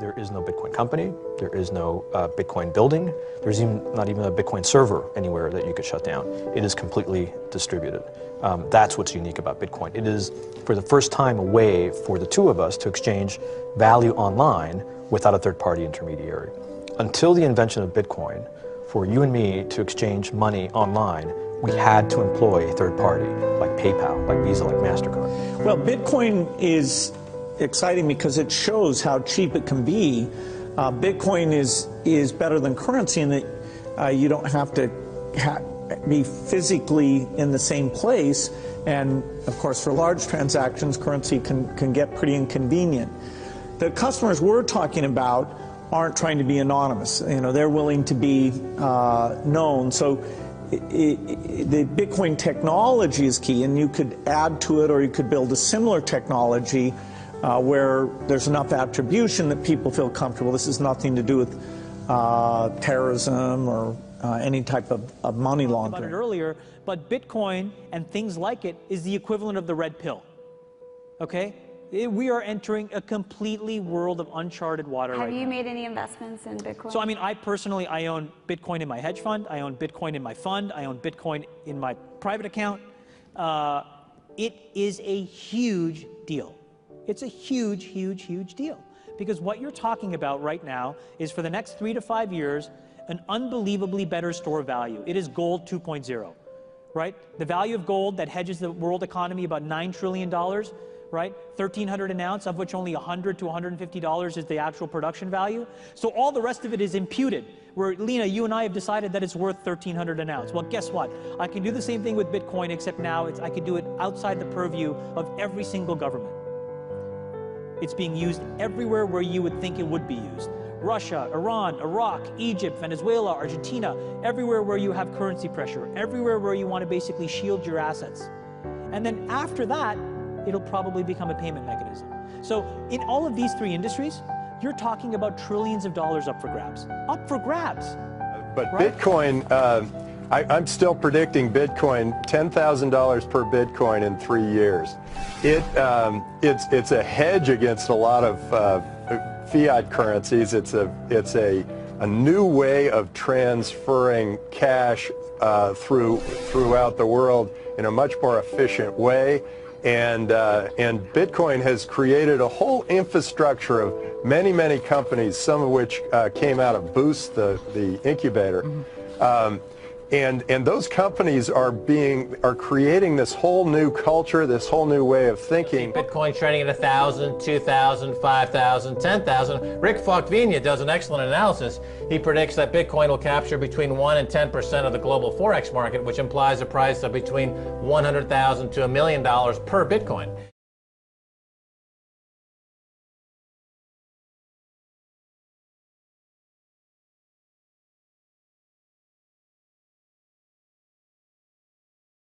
There is no Bitcoin company. There is no uh, Bitcoin building. There's even not even a Bitcoin server anywhere that you could shut down. It is completely distributed. Um, that's what's unique about Bitcoin. It is, for the first time, a way for the two of us to exchange value online without a third-party intermediary. Until the invention of Bitcoin, for you and me to exchange money online, we had to employ a third party like PayPal, like Visa, like MasterCard. Well, Bitcoin is exciting because it shows how cheap it can be. Uh, Bitcoin is is better than currency in that uh, you don't have to ha be physically in the same place, and of course, for large transactions, currency can can get pretty inconvenient. The customers we're talking about aren't trying to be anonymous. You know, they're willing to be uh, known. So. It, it, the Bitcoin technology is key, and you could add to it or you could build a similar technology uh, where there's enough attribution that people feel comfortable. This has nothing to do with uh, terrorism or uh, any type of, of money laundering. About it earlier, but Bitcoin and things like it is the equivalent of the red pill. Okay, we are entering a completely world of uncharted water Have right you now. made any investments in Bitcoin? So I mean, I personally, I own Bitcoin in my hedge fund. I own Bitcoin in my fund. I own Bitcoin in my private account. Uh, it is a huge deal. It's a huge, huge, huge deal. Because what you're talking about right now is for the next three to five years, an unbelievably better store value. It is gold 2.0, right? The value of gold that hedges the world economy about $9 trillion, right? 1300 an ounce, of which only 100 to $150 is the actual production value. So all the rest of it is imputed. Where, Lena, you and I have decided that it's worth 1300 an ounce. Well, guess what? I can do the same thing with Bitcoin, except now I can do it outside the purview of every single government. It's being used everywhere where you would think it would be used. Russia, Iran, Iraq, Egypt, Venezuela, Argentina, everywhere where you have currency pressure, everywhere where you want to basically shield your assets. And then after that, it'll probably become a payment mechanism. So in all of these three industries, you're talking about trillions of dollars up for grabs. Up for grabs. But right? Bitcoin, uh, I, am still predicting Bitcoin $10,000 per Bitcoin in three years. It, um, it's, it's a hedge against a lot of uh, fiat currencies. It's a, it's a, a new way of transferring cash uh, through, throughout the world in a much more efficient way. And, uh, and Bitcoin has created a whole infrastructure of many, many companies, some of which uh, came out of Boost, the, the incubator. Mm -hmm. um, and, and those companies are being are creating this whole new culture, this whole new way of thinking. Bitcoin trading at 1,000, 2,000, 5,000, 10,000. Rick Falkvinia does an excellent analysis. He predicts that Bitcoin will capture between 1 and 10% of the global Forex market, which implies a price of between 100,000 to a million dollars per Bitcoin.